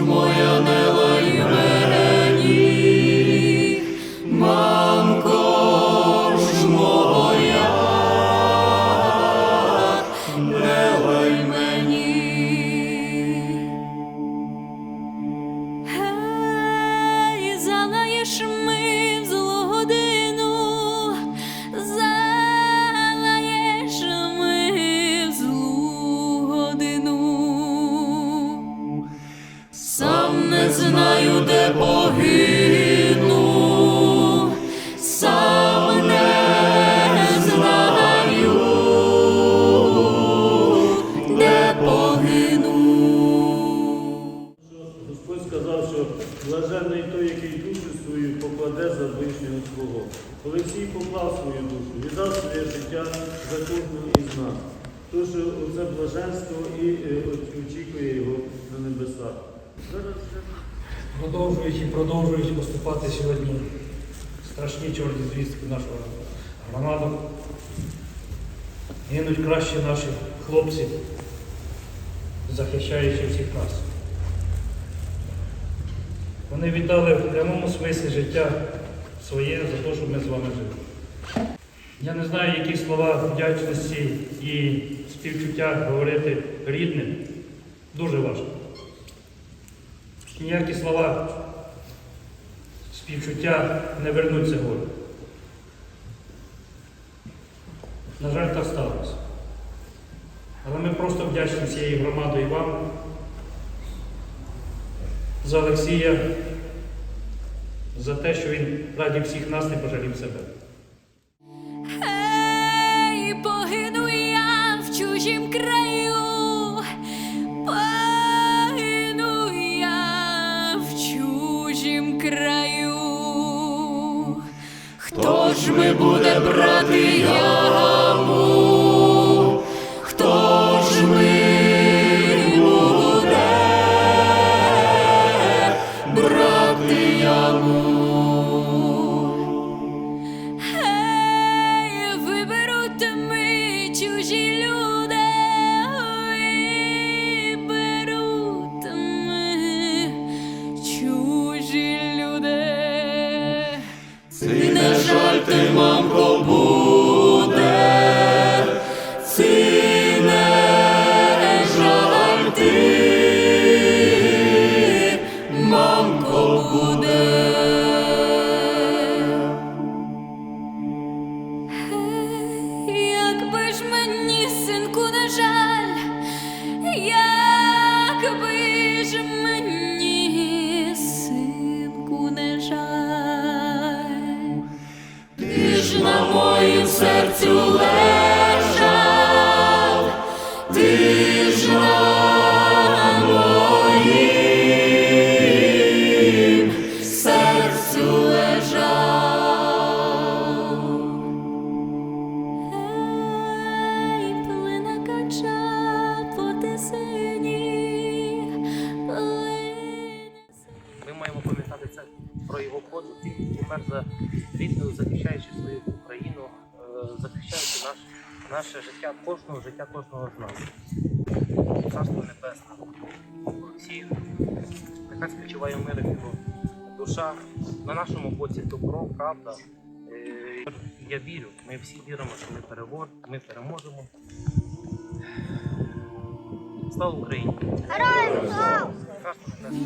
ж де погину, сам не знаю, де погину. Господь сказав, що блаженний той, який душу свою покладе за ближнього свого. Олексій поклав свою душу, віддав своє життя за кожного із нас. Тож це блаженство і е, очікує його на небесах. Продовжують і продовжують поступати сьогодні страшні чорні звістки нашого громаду. Гинуть кращі наші хлопці, захищаючи всіх нас. Вони віддали в прямому смислі життя своє за те, щоб ми з вами жили. Я не знаю, які слова вдячності і співчуття говорити рідним. Дуже важко. Ніякі слова співчуття не вернуть це горе. На жаль, так сталося. Але ми просто вдячні всією громадою вам за Олексія, за те, що він раді всіх нас не пожалів себе. Серцю лежав, ти ж на моїм серцю лежав. Ей, плине кача по Ми маємо пам'ятати це про його подвиг, який помер за рідну, захищаючи свою Україну, захищаючи наш, наше життя, кожного життя кожного з нас. Царство Небесне, Олексію, нехай спочиває мир його душа. На нашому боці добро, правда. Е, Я вірю, ми всі віримо, що ми, перевор, ми переможемо. Слава Україні! Царство Небесне!